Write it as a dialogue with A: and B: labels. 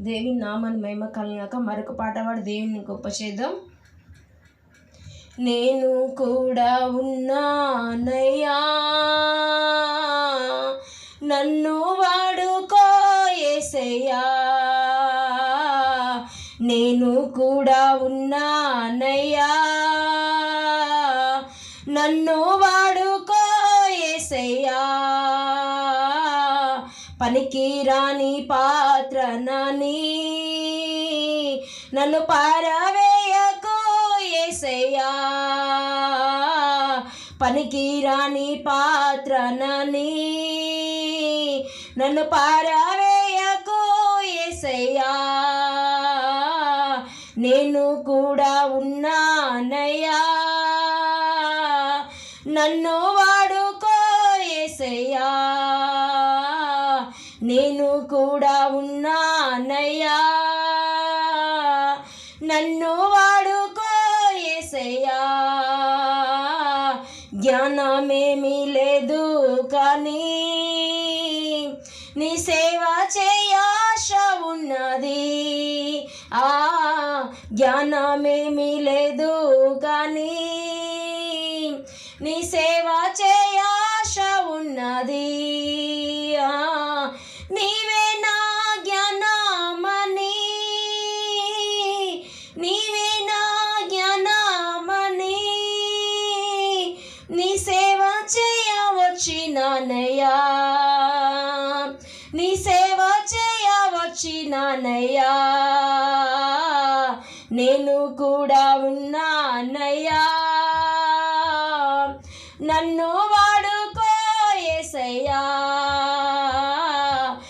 A: దేవి నామని మహిమ కలిగాక మరొక పాట పాడి దేవుని గొప్ప చేద్దాం. నేను కూడా ఉన్నానయ్యా. నన్ను వాడుకో ఏసయ్యా. నేను కూడా ఉన్నానయ్యా. నన్ను వా పనికి రాని పాత్రనని నన్ను పారవేయకు ఏసయ్యా. పనికి రాని పాత్రనని నన్ను పారవేయకు ఏసయ్యా. నేను కూడా ఉన్నానయ్యా. నన్ను వా నేను కూడా ఉన్నానయ్యా. నన్ను వాడుకో ఏసయ్యా. జ్ఞానమేమీ లేదు కానీ నీ సేవ చేయాశ ఉన్నది. ఆ జ్ఞానమేమీ లేదు కానీ నీ సేవ చేయాశ ఉన్నది. నీ సేవ చేయవచ్చినానయ్యా. నీ సేవ చేయవచ్చినానయ్యా. నేను కూడా ఉన్నానయ్యా. నన్ను